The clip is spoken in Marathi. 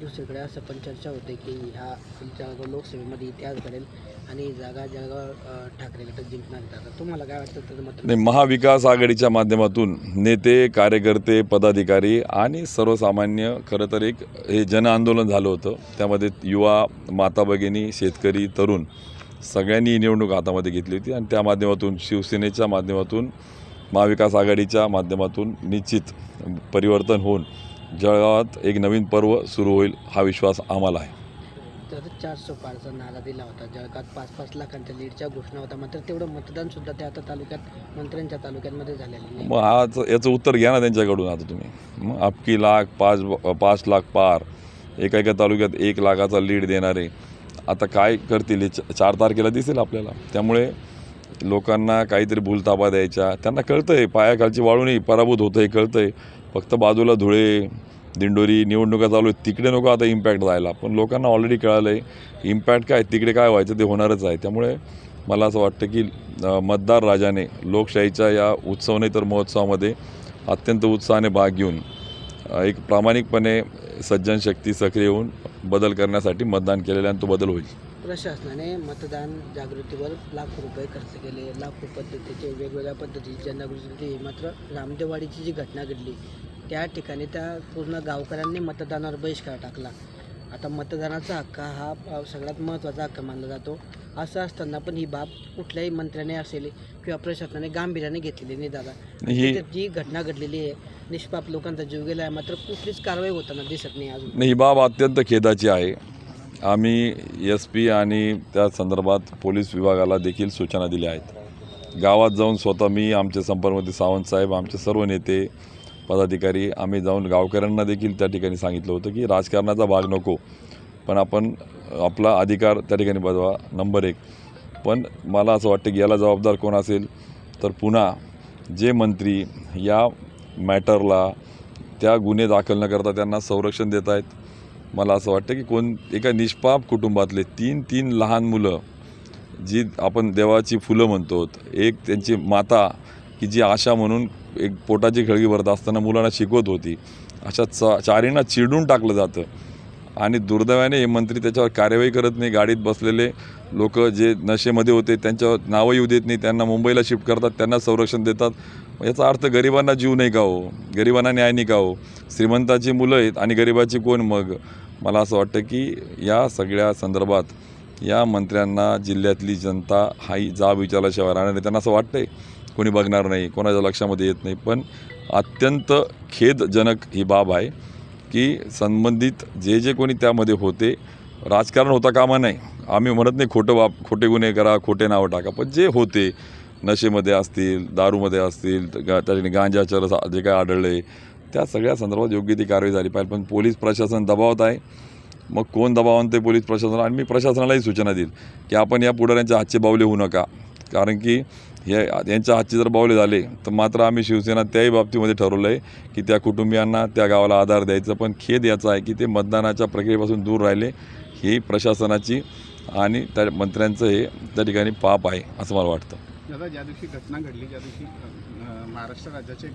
दुसरीकडे असं पण चर्चा होते की ह्या जळगाव लोकसभेमध्ये इतिहास घडेल आणि जागा जळगाव ठाकरे गट जिंकणार जातात तुम्हाला काय वाटतं मत? नाही महाविकास आघाडीच्या माध्यमातून नेते कार्यकर्ते पदाधिकारी आणि सर्वसामान्य खरं तर एक हे जनआंदोलन झालं होतं. त्यामध्ये युवा माता भगिनी शेतकरी तरुण सगळ्यांनी निवडणूक हातामध्ये घेतली होती आणि त्या माध्यमातून शिवसेनेच्या माध्यमातून महाविकास आघाडीच्या माध्यमातून निश्चित परिवर्तन होऊन जळगावात एक नवीन पर्व सुरू होईल हा विश्वास आम्हाला आहे. तर चारशे पारचा नारा दिला होता. जळगावात पाच पाच लाखांच्या लीडच्या घोषणा होता. मात्र तेवढं मतदान सुद्धा त्या आता तालुक्यात मंत्र्यांच्या तालुक्यांमध्ये झालेलं नाही. मग आज याचं उत्तर घ्या ना त्यांच्याकडून आता तुम्ही. मग अबकी लाख पाच पाच लाख पार. एका एका तालुक्यात एक लाखाचा लीड देणारे. आता काय करतील हे च- चार तारखेला दिसेल आपल्याला. त्यामुळे लोकांना काहीतरी भूलताबा द्यायच्या. त्यांना कळतं आहे पायाखालची वाळूनही पराभूत होतं कळतं आहे फक्त बाजूला धुळे दिंडोरी निवडणुका चालू आहेत तिकडे नको आता इम्पॅक्ट जायला पण लोकांना ऑलरेडी कळालं आहे इम्पॅक्ट काय तिकडे काय व्हायचं ते होणारच आहे. त्यामुळे मला असं वाटतं की मतदार राजाने लोकशाहीच्या या उत्सव नाही तर महोत्सवामध्ये अत्यंत उत्साहाने भाग घेऊन एक प्रामाणिकपणे सज्जन शक्ती सक्रिय होऊन बदल करण्यासाठी मतदान केलेलं आणि तो बदल होईल. प्रशासनाने मतदान जागृतीवर लाखो रुपये खर्च केले. लाखो पद्धतीचे वेगवेगळ्या पद्धतीची जनजागृती केली. मात्र रामदेववाडीची जी घटना घडली त्या ठिकाणी त्या पूर्ण गावकऱ्यांनी मतदानावर बहिष्कार टाकला. आता मतदानाचा हक्क हा सगळ्यात महत्त्वाचा हक्क मानला जातो. असं असताना पण ही बाब कुठल्याही मंत्र्याने असेल किंवा प्रशासनाने गांभीर्याने घेतलेली नाही दादा. ही जी घटना घडलेली आहे निष्पाप लोकांचा जीव गेला आहे मात्र कुठलीच कारवाई होताना दिसत नाही अजून. ही बाब अत्यंत खेदाची आहे. आम्ही एस पी आणि त्या संदर्भात पोलीस विभागाला देखील सूचना दिल्या आहेत. गावात जाऊन स्वतः मी आमचे संपर्कमंत्री सावंत साहेब आमचे सर्व नेते पदाधिकारी आम्ही जाऊन गावकऱ्यांना देखील त्या ठिकाणी सांगितलं होतं की राजकारणाचा भाग नको पण आपण आपला अधिकार त्या ठिकाणी बजवा नंबर एक. पण मला असं वाटतं की याला जबाबदार कोण असेल? तर पुन्हा जे मंत्री या मॅटरला त्या गुन्हे दाखल न करता त्यांना संरक्षण देत आहेत मला असं वाटतं की कोण एका निष्पाप कुटुंबातले तीन तीन लहान मुलं जी आपण देवाची फुलं म्हणतो एक त्यांची माता की जी आशा म्हणून एक पोटाची खळगी भरत असताना मुलांना शिकवत होती अशा चा चारींना चिडून टाकलं जातं. आणि दुर्दैवाने हे मंत्री त्याच्यावर कार्यवाही करत नाही गाडीत बसलेले लोक जे नशेमध्ये होते त्यांच्यावर नावं येऊ देत नाही त्यांना मुंबईला शिफ्ट करतात त्यांना संरक्षण देतात. याचा अर्थ गरिबांना जीव नाही का हो? गरिबांना न्याय नाही का हो? श्रीमंताची मुलं आहेत आणि गरिबाची कोण मग? मला असं वाटतं की या सगळ्या संदर्भात या मंत्र्यांना जिल्ह्यातली जनता हाही जाब विचारल्याशिवाय राहणार नाही. त्यांना असं वाटतंय कोणी बघणार नाही कोणाच्या लक्षामध्ये येत नाही. पण अत्यंत खेदजनक ही बाब आहे. की संबंधित जे जे कोणी त्यामध्ये होते राजकारण होता कामा नाही. आम्ही म्हणत नाही खोटं वाप खोटे गुन्हे करा खोटे नावं टाका. पण जे होते नशेमध्ये असतील दारूमध्ये असतील गा त्या गांजाच्या रस जे काय आढळले त्या सगळ्या संदर्भात योग्य ती कारवाई झाली पाहिजे. पण पोलीस प्रशासन दबावत आहे. मग कोण दबावान ते पोलीस प्रशासन आणि मी प्रशासनालाही सूचना देईल की आपण या पुढाऱ्यांच्या हातचे बावले होऊ नका. कारण की हे यांच्या हातचे जर बावले झाले तर मात्र आम्ही शिवसेना त्याही बाबतीमध्ये ठरवलं आहे की त्या कुटुंबियांना त्या गावाला आधार द्यायचा पण खेद याचा आहे की ते मतदानाच्या प्रक्रियेपासून दूर राहिले ही प्रशासनाची आणि त्या मंत्र्यांचं हे त्या ठिकाणी पाप आहे असं मला वाटतं. दादा ज्या दिवशी घटना घडली ज्या दिवशी महाराष्ट्र राज्याचे